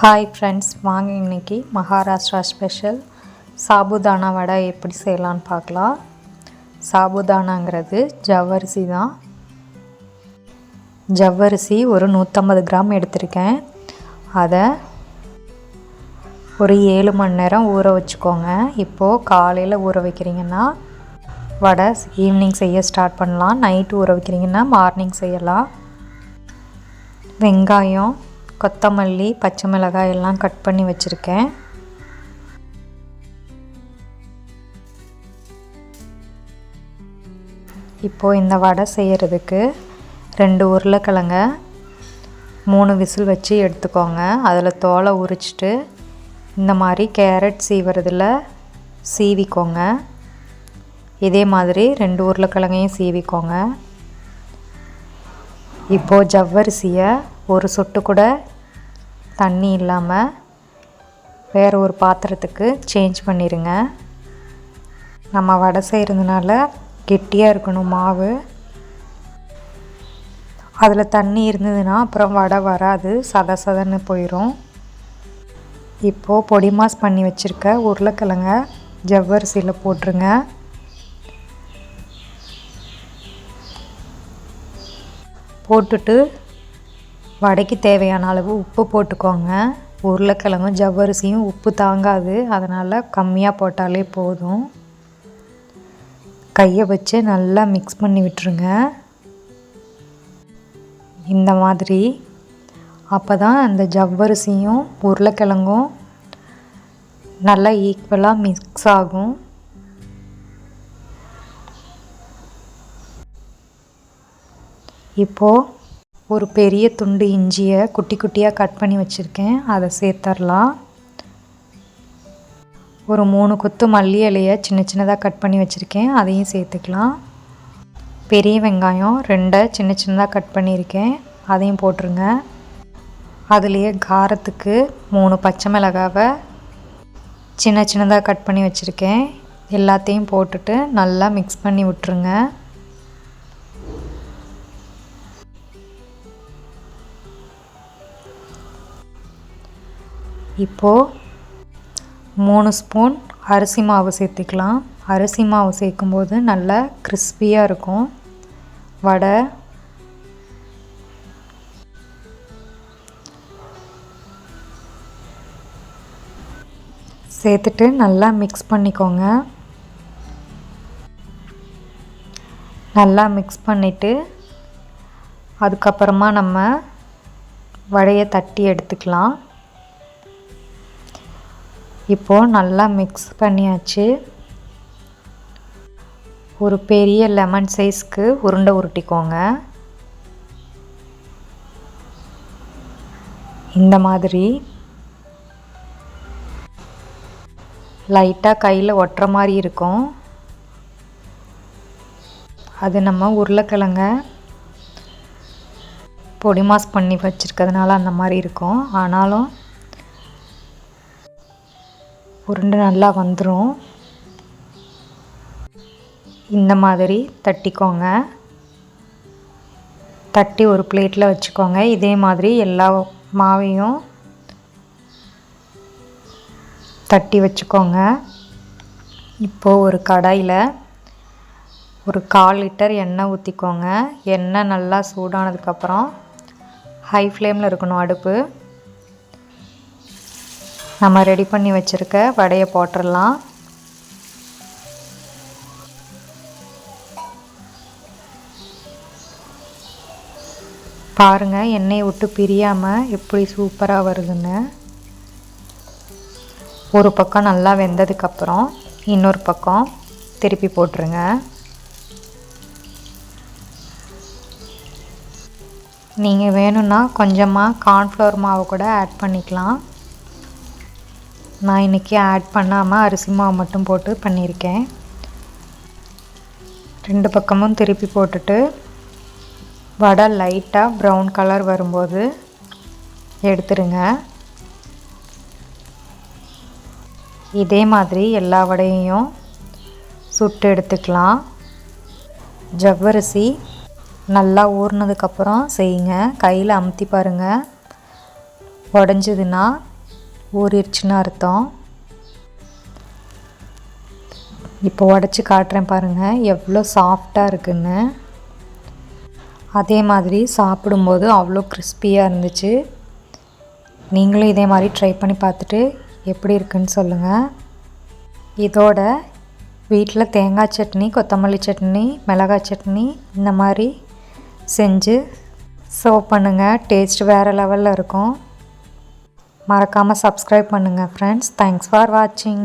Hi friends வாங்க இன்னைக்கு Maharashtra special sabudana வடை எப்படி செய்யலான்னு பார்க்கலாம். சாபுதானாங்கிறது ஜவ்வரிசி தான். ஜவ்வரிசி ஒரு நூற்றம்பது கிராம் எடுத்திருக்கேன். அதை ஒரு ஏழு மணி நேரம் ஊற வச்சுக்கோங்க. இப்போது காலையில் ஊற வைக்கிறீங்கன்னா வடை ஈவினிங் செய்ய ஸ்டார்ட் பண்ணலாம். நைட்டு ஊற வைக்கிறீங்கன்னா மார்னிங் செய்யலாம். வெங்காயம் கொத்தமல்லி பச்சை மிளகாய் எல்லாம் கட் பண்ணி வச்சுருக்கேன். இப்போது இந்த வடை செய்கிறதுக்கு ரெண்டு உருளைக்கிழங்க மூணு விசில் வச்சு எடுத்துக்கோங்க. அதில் தோலை உரிச்சிட்டு இந்த மாதிரி கேரட் சீவுறதில் சீவிக்கோங்க. இதே மாதிரி ரெண்டு உருளைக்கிழங்கையும் சீவிக்கோங்க. இப்போது ஜவ்வரிசியை ஒரு சொட்டு கூட தண்ணி இல்லாமல் வேறு ஒரு பாத்திரத்துக்கு சேஞ்ச் பண்ணிடுங்க நம்ம வடை செய்கிறதுனால கெட்டியாக இருக்கணும் மாவு. அதில் தண்ணி இருந்ததுன்னா அப்புறம் வடை வராது சத சதன்னு போயிடும் இப்போது பொடி மாஸ் பண்ணி வச்சுருக்க உருளைக்கிழங்க ஜவ்வரிசியில் போட்டுருங்க. போட்டுட்டு வடைக்கு தேவையான அளவு உப்பு போட்டுக்கோங்க. உருளைக்கிழங்கும் ஜவ்வரிசியும் உப்பு தாங்காது. அதனால் கம்மியாக போட்டாலே போதும். கையை வச்சு நல்லா மிக்ஸ் பண்ணி விட்டுருங்க. இந்த மாதிரி. அப்போ தான் அந்த ஜவ்வரிசியும் உருளைக்கிழங்கும் நல்லா ஈக்குவலாக மிக்ஸ் ஆகும். இப்போது ஒரு பெரிய துண்டு இஞ்சியை குட்டி குட்டியாக கட் பண்ணி வச்சுருக்கேன். அதை சேர்த்துடலாம் ஒரு மூணு கொத்து மல்லி இலையை சின்ன சின்னதாக கட் பண்ணி வச்சுருக்கேன். அதையும் சேர்த்துக்கலாம். பெரிய வெங்காயம் ரெண்டை சின்ன சின்னதாக கட் பண்ணியிருக்கேன். அதையும் போட்டுருங்க. அதுலேயே காரத்துக்கு மூணு பச்சை மிளகாவை சின்ன சின்னதாக கட் பண்ணி வச்சுருக்கேன். எல்லாத்தையும் போட்டுட்டு நல்லா மிக்ஸ் பண்ணி விட்டுருங்க. இப்போது மூணு ஸ்பூன் அரிசி மாவு சேர்த்துக்கலாம். அரிசி மாவு சேர்க்கும்போது நல்லா கிறிஸ்பியாக இருக்கும். வடை. சேர்த்துட்டு நல்லா மிக்ஸ் பண்ணிக்கோங்க. நல்லா மிக்ஸ் பண்ணிவிட்டு அதுக்கப்புறமா நம்ம வடையை தட்டி எடுத்துக்கலாம். இப்போது நல்லா மிக்ஸ் பண்ணியாச்சு. ஒரு பெரிய லெமன் சைஸ்க்கு உருண்டை உருட்டிக்கோங்க. இந்த மாதிரி. லைட்டாக கையில் ஒட்டுற மாதிரி இருக்கும். அது நம்ம உருளைக்கிழங்க பொடி மாஸ் பண்ணி வச்சுருக்கிறதுனால அந்த மாதிரி இருக்கும். ஆனாலும் உருண்டை நல்லா வந்துடும் இந்த மாதிரி தட்டிக்கோங்க. தட்டி ஒரு பிளேட்டில் வச்சுக்கோங்க. இதே மாதிரி எல்லா மாவையும் தட்டி வச்சுக்கோங்க. இப்போது ஒரு கடாயில் ஒரு கால் லிட்டர் எண்ணெய் ஊற்றிக்கோங்க எண்ணெய் நல்லா சூடானதுக்கப்புறம் ஹை ஃப்ளேமில் இருக்கணும் அடுப்பு. நம்ம ரெடி பண்ணி வச்சுருக்க வடையை போட்டுடலாம் பாருங்கள் எண்ணெயை விட்டு பிரியாமல் எப்படி சூப்பராக வருதுன்னு. ஒரு பக்கம் நல்லா வெந்ததுக்கப்புறம் இன்னொரு பக்கம் திருப்பி போட்டுருங்க. நீங்கள் வேணும்னா கொஞ்சமாக கார்ன்ஃப்ளவர் மாவு கூட ஆட் பண்ணிக்கலாம். நான் இன்றைக்கி ஆட் பண்ணாமல் அரிசி மாவு மட்டும் போட்டு பண்ணியிருக்கேன். ரெண்டு பக்கமும் திருப்பி போட்டுட்டு வடை லைட்டாக ப்ரௌன் கலர் வரும்போது எடுத்துருங்க. இதே மாதிரி எல்லா வடையையும் சுட்டு எடுத்துக்கலாம். ஜவ்வரிசி நல்லா ஊறினதுக்கப்புறம் செய்யுங்க. கையில் அமுத்தி பாருங்கள் உடஞ்சதுன்னா ஊறிடுச்சுன்னு அர்த்தம். இப்போ உடச்சி காட்டுறேன் பாருங்கள் எவ்வளோ சாஃப்டாக இருக்குன்னு. அதே மாதிரி சாப்பிடும்போது அவ்வளோ கிறிஸ்பியாக இருந்துச்சு. நீங்களும் இதே மாதிரி ட்ரை பண்ணி பார்த்துட்டு எப்படி இருக்குன்னு சொல்லுங்கள் இதோட வீட்டில் தேங்காய் சட்னி கொத்தமல்லி சட்னி மிளகாய் சட்னி இந்த மாதிரி செஞ்சு சர்வ் பண்ணுங்கள் டேஸ்ட் வேறு லெவலில் இருக்கும். மறக்காமல் சப்ஸ்கிரைப் பண்ணுங்கள் ஃப்ரெண்ட்ஸ் தேங்க்ஸ் ஃபார் வாட்சிங்